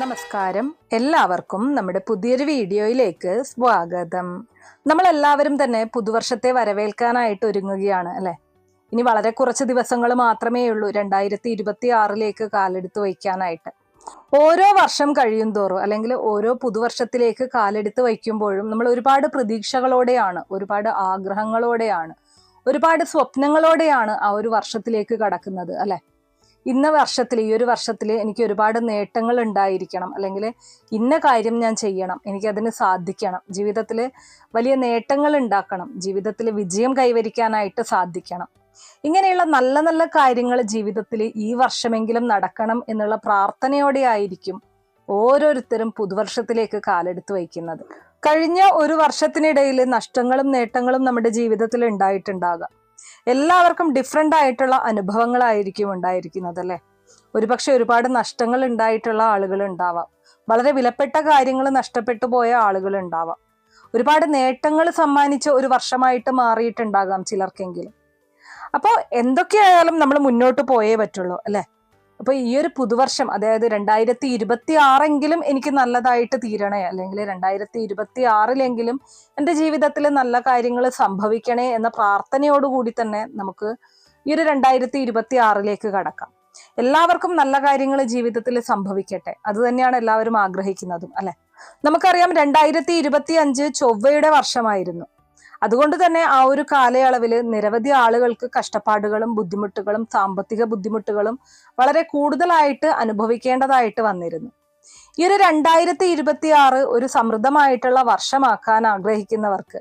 നമസ്കാരം. എല്ലാവർക്കും നമ്മുടെ പുതിയൊരു വീഡിയോയിലേക്ക് സ്വാഗതം. നമ്മൾ എല്ലാവരും തന്നെ പുതുവർഷത്തെ വരവേൽക്കാനായിട്ട് ഒരുങ്ങുകയാണ് അല്ലെ? ഇനി വളരെ കുറച്ച് ദിവസങ്ങൾ മാത്രമേ ഉള്ളൂ രണ്ടായിരത്തി ഇരുപത്തി ആറിലേക്ക് കാലെടുത്ത് വയ്ക്കാനായിട്ട്. ഓരോ വർഷം കഴിയും തോറും അല്ലെങ്കിൽ ഓരോ പുതുവർഷത്തിലേക്ക് കാലെടുത്ത് വയ്ക്കുമ്പോഴും നമ്മൾ ഒരുപാട് പ്രതീക്ഷകളോടെയാണ് ഒരുപാട് ആഗ്രഹങ്ങളോടെയാണ് ഒരുപാട് സ്വപ്നങ്ങളോടെയാണ് ആ ഒരു വർഷത്തിലേക്ക് കടക്കുന്നത് അല്ലെ? ഇന്ന വർഷത്തിൽ ഈ ഒരു വർഷത്തിൽ എനിക്ക് ഒരുപാട് നേട്ടങ്ങൾ ഉണ്ടായിരിക്കണം. അല്ലെങ്കിൽ ഇന്ന കാര്യം ഞാൻ ചെയ്യണം എനിക്കതിന് സാധിക്കണം. ജീവിതത്തിൽ വലിയ നേട്ടങ്ങൾ ഉണ്ടാക്കണം. ജീവിതത്തിൽ വിജയം കൈവരിക്കാനായിട്ട് സാധിക്കണം. ഇങ്ങനെയുള്ള നല്ല നല്ല കാര്യങ്ങൾ ജീവിതത്തിൽ ഈ വർഷമെങ്കിലും നടക്കണം എന്നുള്ള പ്രാർത്ഥനയോടെ ആയിരിക്കും ഓരോരുത്തരും പുതുവർഷത്തിലേക്ക് കാലെടുത്ത് വയ്ക്കുന്നത്. കഴിഞ്ഞ ഒരു വർഷത്തിനിടയിൽ നഷ്ടങ്ങളും നേട്ടങ്ങളും നമ്മുടെ ജീവിതത്തിൽ ഉണ്ടായിട്ടുണ്ടാകാം. എല്ലാവർക്കും ഡിഫറെന്റ് ആയിട്ടുള്ള അനുഭവങ്ങളായിരിക്കും ഉണ്ടായിരിക്കുന്നത് അല്ലേ? ഒരുപക്ഷെ ഒരുപാട് നഷ്ടങ്ങൾ ഉണ്ടായിട്ടുള്ള ആളുകൾ ഉണ്ടാവാം. വളരെ വിലപ്പെട്ട കാര്യങ്ങൾ നഷ്ടപ്പെട്ടു പോയ ആളുകൾ ഉണ്ടാവാം. ഒരുപാട് നേട്ടങ്ങൾ സമ്മാനിച്ച ഒരു വർഷമായിട്ട് മാറിയിട്ടുണ്ടാകാം ചിലർക്കെങ്കിലും. അപ്പോൾ എന്തൊക്കെയായാലും നമ്മൾ മുന്നോട്ട് പോയേ പറ്റുള്ളൂ അല്ലേ? അപ്പൊ ഈ ഒരു പുതുവർഷം അതായത് രണ്ടായിരത്തി ഇരുപത്തി ആറെങ്കിലും എനിക്ക് നല്ലതായിട്ട് തീരണേ അല്ലെങ്കിൽ രണ്ടായിരത്തി ഇരുപത്തി ആറിലെങ്കിലും എന്റെ ജീവിതത്തിൽ നല്ല കാര്യങ്ങൾ സംഭവിക്കണേ എന്ന പ്രാർത്ഥനയോടുകൂടി തന്നെ നമുക്ക് ഈ ഒരു രണ്ടായിരത്തി ഇരുപത്തി ആറിലേക്ക് കടക്കാം. എല്ലാവർക്കും നല്ല കാര്യങ്ങൾ ജീവിതത്തിൽ സംഭവിക്കട്ടെ. അത് തന്നെയാണ് എല്ലാവരും ആഗ്രഹിക്കുന്നതും അല്ലെ? നമുക്കറിയാം രണ്ടായിരത്തി ഇരുപത്തി അഞ്ച് ചൊവ്വയുടെ വർഷമായിരുന്നു. അതുകൊണ്ട് തന്നെ ആ ഒരു കാലയളവിൽ നിരവധി ആളുകൾക്ക് കഷ്ടപ്പാടുകളും ബുദ്ധിമുട്ടുകളും സാമ്പത്തിക ബുദ്ധിമുട്ടുകളും വളരെ കൂടുതലായിട്ട് അനുഭവിക്കേണ്ടതായിട്ട് വന്നിരുന്നു. ഈ ഒരു രണ്ടായിരത്തി ഇരുപത്തി ആറ് ഒരു സമൃദ്ധമായിട്ടുള്ള വർഷമാക്കാൻ ആഗ്രഹിക്കുന്നവർക്ക്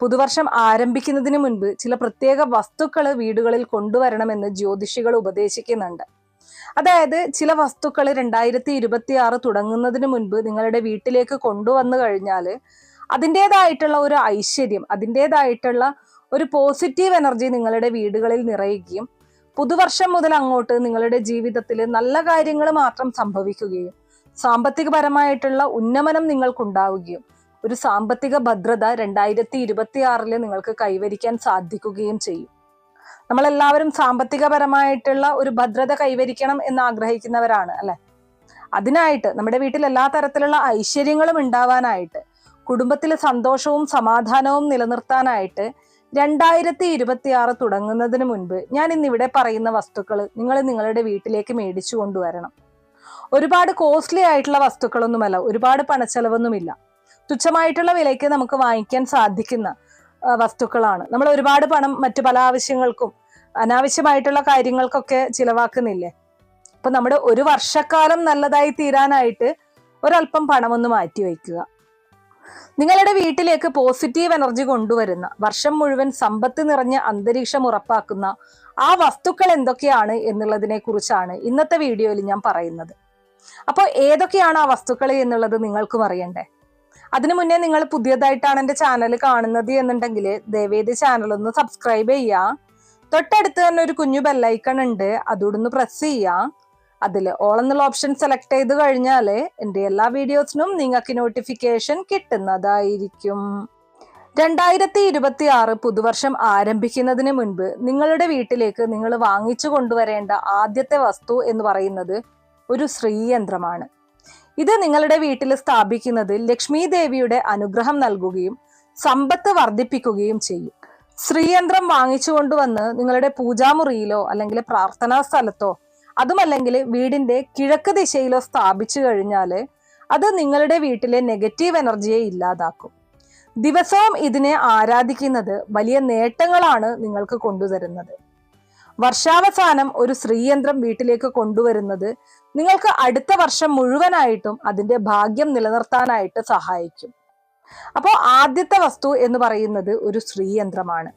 പുതുവർഷം ആരംഭിക്കുന്നതിന് മുൻപ് ചില പ്രത്യേക വസ്തുക്കൾ വീടുകളിൽ കൊണ്ടുവരണമെന്ന് ജ്യോതിഷികൾ ഉപദേശിക്കുന്നുണ്ട്. അതായത് ചില വസ്തുക്കൾ രണ്ടായിരത്തി ഇരുപത്തി ആറ് തുടങ്ങുന്നതിന് മുൻപ് നിങ്ങളുടെ വീട്ടിലേക്ക് കൊണ്ടുവന്നു കഴിഞ്ഞാൽ അതിന്റെതായിട്ടുള്ള ഒരു ഐശ്വര്യം അതിന്റെതായിട്ടുള്ള ഒരു പോസിറ്റീവ് എനർജി നിങ്ങളുടെ വീടുകളിൽ നിറയുകയും പുതുവർഷം മുതൽ അങ്ങോട്ട് നിങ്ങളുടെ ജീവിതത്തിൽ നല്ല കാര്യങ്ങൾ മാത്രം സംഭവിക്കുകയും സാമ്പത്തികപരമായിട്ടുള്ള ഉന്നമനം നിങ്ങൾക്കുണ്ടാവുകയും ഒരു സാമ്പത്തിക ഭദ്രത രണ്ടായിരത്തി ഇരുപത്തി ആറിൽ നിങ്ങൾക്ക് കൈവരിക്കാൻ സാധിക്കുകയും ചെയ്യും. നമ്മളെല്ലാവരും സാമ്പത്തികപരമായിട്ടുള്ള ഒരു ഭദ്രത കൈവരിക്കണം എന്ന് ആഗ്രഹിക്കുന്നവരാണ് അല്ലെ? അതിനായിട്ട് നമ്മുടെ വീട്ടിൽ എല്ലാ തരത്തിലുള്ള ഐശ്വര്യങ്ങളും ഉണ്ടാവാനായിട്ട് കുടുംബത്തിലെ സന്തോഷവും സമാധാനവും നിലനിർത്താനായിട്ട് രണ്ടായിരത്തി ഇരുപത്തി ആറ് തുടങ്ങുന്നതിന് മുൻപ് ഞാൻ ഇന്നിവിടെ പറയുന്ന വസ്തുക്കൾ നിങ്ങൾ നിങ്ങളുടെ വീട്ടിലേക്ക് മേടിച്ചു കൊണ്ടുവരണം. ഒരുപാട് കോസ്റ്റ്ലി ആയിട്ടുള്ള വസ്തുക്കളൊന്നുമല്ല ഒരുപാട് പണച്ചെലവൊന്നുമില്ല. തുച്ഛമായിട്ടുള്ള വിലയ്ക്ക് നമുക്ക് വാങ്ങിക്കാൻ സാധിക്കുന്ന വസ്തുക്കളാണ്. നമ്മൾ ഒരുപാട് പണം മറ്റു പല ആവശ്യങ്ങൾക്കും അനാവശ്യമായിട്ടുള്ള കാര്യങ്ങൾക്കൊക്കെ ചിലവാക്കുന്നില്ലേ? അപ്പൊ നമ്മുടെ ഒരു വർഷക്കാലം നല്ലതായി തീരാനായിട്ട് ഒരല്പം പണമൊന്ന് മാറ്റി വയ്ക്കുക. നിങ്ങളുടെ വീട്ടിലേക്ക് പോസിറ്റീവ് എനർജി കൊണ്ടുവരുന്ന വർഷം മുഴുവൻ സമ്പത്ത് നിറഞ്ഞ അന്തരീക്ഷം ഉറപ്പാക്കുന്ന ആ വസ്തുക്കൾ എന്തൊക്കെയാണ് എന്നുള്ളതിനെ കുറിച്ചാണ് ഇന്നത്തെ വീഡിയോയിൽ ഞാൻ പറയുന്നത്. അപ്പോൾ ഏതൊക്കെയാണ് ആ വസ്തുക്കൾ എന്നുള്ളത് നിങ്ങൾക്കും അറിയണ്ടേ? അതിനു മുന്നേ നിങ്ങൾ പുതിയതായിട്ടാണ് എന്റെ ചാനൽ കാണുന്നത് എന്നുണ്ടെങ്കിൽ ദയവേദി ചാനൽ ഒന്ന് സബ്സ്ക്രൈബ് ചെയ്യുക. തൊട്ടടുത്ത് തന്നെ ഒരു കുഞ്ഞു ബെല്ലൈക്കൺ ഉണ്ട്. അതോടൊന്ന് പ്രസ് ചെയ്യുക. അതിൽ ഓൾ എന്നുള്ള ഓപ്ഷൻ സെലക്ട് ചെയ്ത് കഴിഞ്ഞാൽ എന്റെ എല്ലാ വീഡിയോസിനും നിങ്ങൾക്ക് നോട്ടിഫിക്കേഷൻ കിട്ടുന്നതായിരിക്കും. രണ്ടായിരത്തി ഇരുപത്തി ആറ് പുതുവർഷം ആരംഭിക്കുന്നതിന് മുൻപ് നിങ്ങളുടെ വീട്ടിലേക്ക് നിങ്ങൾ വാങ്ങിച്ചു കൊണ്ടുവരേണ്ട ആദ്യത്തെ വസ്തു എന്ന് പറയുന്നത് ഒരു ശ്രീയന്ത്രമാണ്. ഇത് നിങ്ങളുടെ വീട്ടിൽ സ്ഥാപിക്കുന്നത് ലക്ഷ്മി ദേവിയുടെ അനുഗ്രഹം നൽകുകയും സമ്പത്ത് വർദ്ധിപ്പിക്കുകയും ചെയ്യും. ശ്രീയന്ത്രം വാങ്ങിച്ചു കൊണ്ടുവന്ന് നിങ്ങളുടെ പൂജാമുറിയിലോ അല്ലെങ്കിൽ പ്രാർത്ഥനാ സ്ഥലത്തോ അതുമല്ലെങ്കിൽ വീടിന്റെ കിഴക്ക് ദിശയിലോ സ്ഥാപിച്ചു കഴിഞ്ഞാൽ അത് നിങ്ങളുടെ വീട്ടിലെ നെഗറ്റീവ് എനർജിയെ ഇല്ലാതാക്കും. ദിവസവും ഇതിനെ ആരാധിക്കുന്നത് വലിയ നേട്ടങ്ങളാണ് നിങ്ങൾക്ക് കൊണ്ടുതരുന്നത്. വർഷാവസാനം ഒരു ശ്രീയന്ത്രം വീട്ടിലേക്ക് കൊണ്ടുവരുന്നത് നിങ്ങൾക്ക് അടുത്ത വർഷം മുഴുവനായിട്ടും അതിന്റെ ഭാഗ്യം നിലനിർത്താനായിട്ട് സഹായിക്കും. അപ്പോൾ ആദ്യത്തെ വസ്തു എന്ന് പറയുന്നത് ഒരു ശ്രീയന്ത്രമാണ്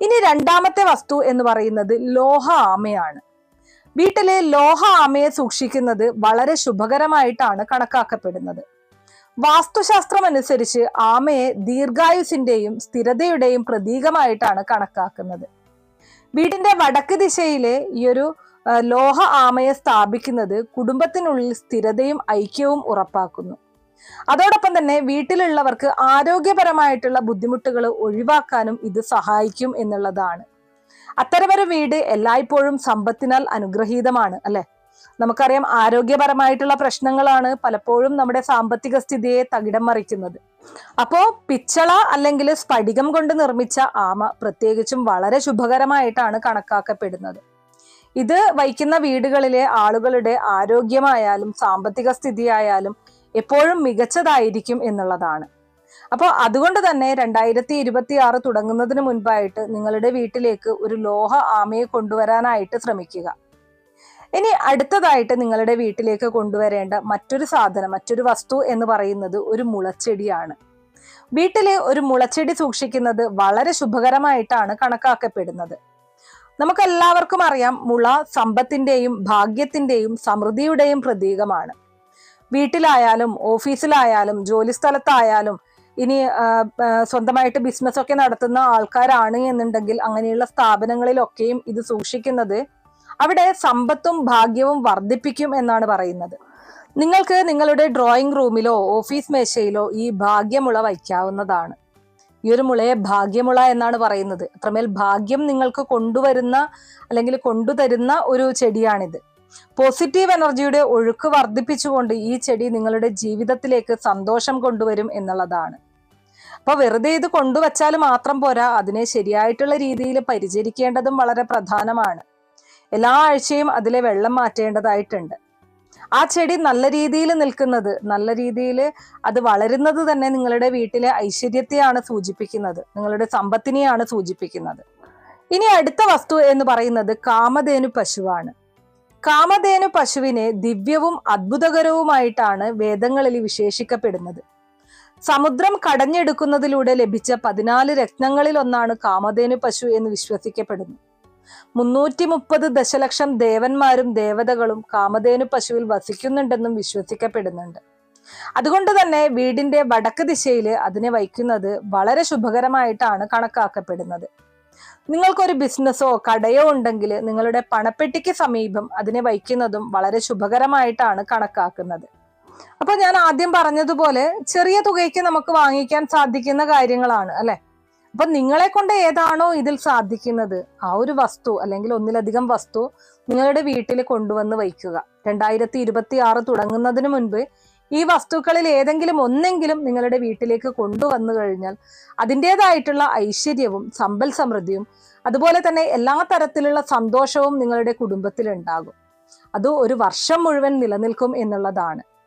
ഇനി രണ്ടാമത്തെ വസ്തു എന്ന് പറയുന്നത് ലോഹ ആമയാണ്. വീട്ടിലെ ലോഹ ആമയെ സൂക്ഷിക്കുന്നത് വളരെ ശുഭകരമായിട്ടാണ് കണക്കാക്കപ്പെടുന്നത്. വാസ്തുശാസ്ത്രം അനുസരിച്ച് ആമയെ ദീർഘായുസിന്റെയും സ്ഥിരതയുടെയും പ്രതീകമായിട്ടാണ് കണക്കാക്കുന്നത്. വീടിന്റെ വടക്ക് ദിശയിലെ ഈ ഒരു ലോഹ ആമയെ സ്ഥാപിക്കുന്നത് കുടുംബത്തിനുള്ളിൽ സ്ഥിരതയും ഐക്യവും ഉറപ്പാക്കുന്നു. അതോടൊപ്പം തന്നെ വീട്ടിലുള്ളവർക്ക് ആരോഗ്യപരമായിട്ടുള്ള ബുദ്ധിമുട്ടുകൾ ഒഴിവാക്കാനും ഇത് സഹായിക്കും എന്നുള്ളതാണ്. അത്തരമൊരു വീട് എല്ലായ്പ്പോഴും സമ്പത്തിനാൽ അനുഗ്രഹീതമാണ് അല്ലെ? നമുക്കറിയാം ആരോഗ്യപരമായിട്ടുള്ള പ്രശ്നങ്ങളാണ് പലപ്പോഴും നമ്മുടെ സാമ്പത്തിക സ്ഥിതിയെ തകിടം മറിക്കുന്നത്. അപ്പോ പിച്ചള അല്ലെങ്കിൽ സ്ഫടികം കൊണ്ട് നിർമ്മിച്ച ആമ പ്രത്യേകിച്ചും വളരെ ശുഭകരമായിട്ടാണ് കണക്കാക്കപ്പെടുന്നത്. ഇത് വഹിക്കുന്ന വീടുകളിലെ ആളുകളുടെ ആരോഗ്യമായാലും സാമ്പത്തിക സ്ഥിതിയായാലും എപ്പോഴും മികച്ചതായിരിക്കും എന്നുള്ളതാണ്. അപ്പോൾ അതുകൊണ്ട് തന്നെ രണ്ടായിരത്തി ഇരുപത്തി ആറ് തുടങ്ങുന്നതിന് മുൻപായിട്ട് നിങ്ങളുടെ വീട്ടിലേക്ക് ഒരു ലോഹ ആമയെ കൊണ്ടുവരാനായിട്ട് ശ്രമിക്കുക. ഇനി അടുത്തതായിട്ട് നിങ്ങളുടെ വീട്ടിലേക്ക് കൊണ്ടുവരേണ്ട മറ്റൊരു സാധനം മറ്റൊരു വസ്തു എന്ന് പറയുന്നത് ഒരു മുളച്ചെടിയാണ്. വീട്ടിലെ ഒരു മുളച്ചെടി സൂക്ഷിക്കുന്നത് വളരെ ശുഭകരമായിട്ടാണ് കണക്കാക്കപ്പെടുന്നത്. നമുക്ക് എല്ലാവർക്കും അറിയാം മുള സമ്പത്തിന്റെയും ഭാഗ്യത്തിന്റെയും സമൃദ്ധിയുടെയും പ്രതീകമാണ്. വീട്ടിലായാലും ഓഫീസിലായാലും ജോലി സ്ഥലത്തായാലും ഇനി സ്വന്തമായിട്ട് ബിസിനസ് ഒക്കെ നടത്തുന്ന ആൾക്കാരാണ് എന്നുണ്ടെങ്കിൽ അങ്ങനെയുള്ള സ്ഥാപനങ്ങളിലൊക്കെയും ഇത് സൂക്ഷിക്കുന്നത് അവിടെ സമ്പത്തും ഭാഗ്യവും വർദ്ധിപ്പിക്കും എന്നാണ് പറയുന്നത്. നിങ്ങൾക്ക് നിങ്ങളുടെ ഡ്രോയിങ് റൂമിലോ ഓഫീസ് മേശയിലോ ഈ ഭാഗ്യമുള വയ്ക്കാവുന്നതാണ്. ഈ ഒരു മുളയെ ഭാഗ്യമുള എന്നാണ് പറയുന്നത്. അത്രമേൽ ഭാഗ്യം നിങ്ങൾക്ക് കൊണ്ടുവരുന്ന അല്ലെങ്കിൽ കൊണ്ടുതരുന്ന ഒരു ചെടിയാണിത്. പോസിറ്റീവ് എനർജിയുടെ ഒഴുക്ക് വർദ്ധിപ്പിച്ചുകൊണ്ട് ഈ ചെടി നിങ്ങളുടെ ജീവിതത്തിലേക്ക് സന്തോഷം കൊണ്ടുവരും എന്നുള്ളതാണ്. അപ്പൊ വെറുതെ ഇത് കൊണ്ടുവച്ചാൽ മാത്രം പോരാ. അതിനെ ശരിയായിട്ടുള്ള രീതിയിൽ പരിചരിക്കേണ്ടതും വളരെ പ്രധാനമാണ്. എല്ലാ ആഴ്ചയും അതിലെ വെള്ളം മാറ്റേണ്ടതായിട്ടുണ്ട്. ആ ചെടി നല്ല രീതിയിൽ നിൽക്കുന്നത് നല്ല രീതിയിൽ അത് വളരുന്നത് തന്നെ നിങ്ങളുടെ വീട്ടിലെ ഐശ്വര്യത്തെയാണ് സൂചിപ്പിക്കുന്നത്. നിങ്ങളുടെ സമ്പത്തിനെയാണ് സൂചിപ്പിക്കുന്നത്. ഇനി അടുത്ത വസ്തു എന്ന് പറയുന്നത് കാമധേനു പശുവാണ്. കാമധേനു പശുവിനെ ദിവ്യവും അത്ഭുതകരവുമായിട്ടാണ് വേദങ്ങളിൽ വിശേഷിക്കപ്പെടുന്നത്. സമുദ്രം കടഞ്ഞെടുക്കുന്നതിലൂടെ ലഭിച്ച പതിനാല് രത്നങ്ങളിൽ ഒന്നാണ് കാമധേനു പശു എന്ന് വിശ്വസിക്കപ്പെടുന്നു. മുന്നൂറ്റി മുപ്പത് ദശലക്ഷം ദേവന്മാരും ദേവതകളും കാമധേനു പശുവിൽ വസിക്കുന്നുണ്ടെന്നും വിശ്വസിക്കപ്പെടുന്നുണ്ട്. അതുകൊണ്ട് തന്നെ വീടിന്റെ വടക്ക് ദിശയിൽ അതിനെ വയ്ക്കുന്നത് വളരെ ശുഭകരമായിട്ടാണ് കണക്കാക്കപ്പെടുന്നത്. നിങ്ങൾക്കൊരു ബിസിനസ്സോ കടയോ ഉണ്ടെങ്കിൽ നിങ്ങളുടെ പണപ്പെട്ടിക്ക് സമീപം അതിനെ വയ്ക്കുന്നതും വളരെ ശുഭകരമായിട്ടാണ് കണക്കാക്കുന്നത്. അപ്പൊ ഞാൻ ആദ്യം പറഞ്ഞതുപോലെ ചെറിയ തുകയ്ക്ക് നമുക്ക് വാങ്ങിക്കാൻ സാധിക്കുന്ന കാര്യങ്ങളാണ് അല്ലെ? അപ്പൊ നിങ്ങളെ കൊണ്ട് ഏതാണോ ഇതിൽ സാധിക്കുന്നത്? ആ ഒരു വസ്തു അല്ലെങ്കിൽ ഒന്നിലധികം വസ്തു നിങ്ങളുടെ വീട്ടിൽ കൊണ്ടുവന്ന് വയ്ക്കുക. രണ്ടായിരത്തി ഇരുപത്തി ആറ് തുടങ്ങുന്നതിന് മുൻപ് ഈ വസ്തുക്കളിൽ ഏതെങ്കിലും ഒന്നെങ്കിലും നിങ്ങളുടെ വീട്ടിലേക്ക് കൊണ്ടുവന്നു കഴിഞ്ഞാൽ അതിന്റെതായിട്ടുള്ള ഐശ്വര്യവും സമ്പൽ സമൃദ്ധിയും അതുപോലെ തന്നെ എല്ലാ തരത്തിലുള്ള സന്തോഷവും നിങ്ങളുടെ കുടുംബത്തിൽ ഉണ്ടാകും. അത് ഒരു വർഷം മുഴുവൻ നിലനിൽക്കും എന്നുള്ളതാണ്.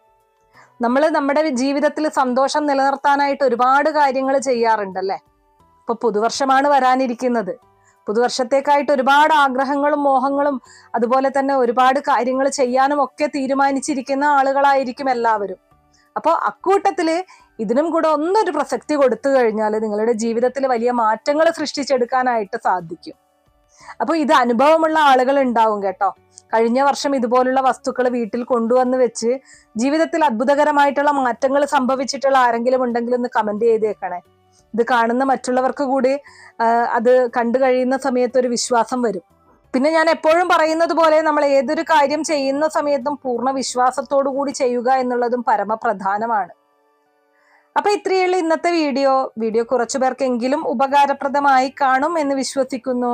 നമ്മൾ നമ്മുടെ ജീവിതത്തിൽ സന്തോഷം നിലനിർത്താനായിട്ട് ഒരുപാട് കാര്യങ്ങൾ ചെയ്യാറുണ്ടല്ലേ? ഇപ്പൊ പുതുവർഷമാണ് വരാനിരിക്കുന്നത്. പുതുവർഷത്തേക്കായിട്ട് ഒരുപാട് ആഗ്രഹങ്ങളും മോഹങ്ങളും അതുപോലെ തന്നെ ഒരുപാട് കാര്യങ്ങൾ ചെയ്യാനും ഒക്കെ തീരുമാനിച്ചിരിക്കുന്ന ആളുകളായിരിക്കും എല്ലാവരും. അപ്പോൾ അക്കൂട്ടത്തിൽ ഇതിനും കൂടെ ഒന്നൊരു പ്രസക്തി കൊടുത്തു കഴിഞ്ഞാൽ നിങ്ങളുടെ ജീവിതത്തിൽ വലിയ മാറ്റങ്ങൾ സൃഷ്ടിച്ചെടുക്കാനായിട്ട് സാധിക്കും. അപ്പോൾ ഇത് അനുഭവമുള്ള ആളുകൾ ഉണ്ടാവും കേട്ടോ. കഴിഞ്ഞ വർഷം ഇതുപോലുള്ള വസ്തുക്കൾ വീട്ടിൽ കൊണ്ടുവന്ന് വെച്ച് ജീവിതത്തിൽ അത്ഭുതകരമായിട്ടുള്ള മാറ്റങ്ങൾ സംഭവിച്ചിട്ടുള്ള ആരെങ്കിലും ഉണ്ടെങ്കിൽ ഒന്ന് കമന്റ് ചെയ്തേക്കണേ. ഇത് കാണുന്ന മറ്റുള്ളവർക്ക് കൂടി അത് കണ്ടു കഴിയുന്ന സമയത്ത് ഒരു വിശ്വാസം വരും. പിന്നെ ഞാൻ എപ്പോഴും പറയുന്നത് പോലെ നമ്മൾ ഏതൊരു കാര്യം ചെയ്യുന്ന സമയത്തും പൂർണ വിശ്വാസത്തോടു കൂടി ചെയ്യുക എന്നുള്ളതും പരമപ്രധാനമാണ്. അപ്പൊ ഇത്രയുള്ള ഇന്നത്തെ വീഡിയോ. വീഡിയോ കുറച്ചു പേർക്കെങ്കിലും ഉപകാരപ്രദമായി കാണും എന്ന് വിശ്വസിക്കുന്നു.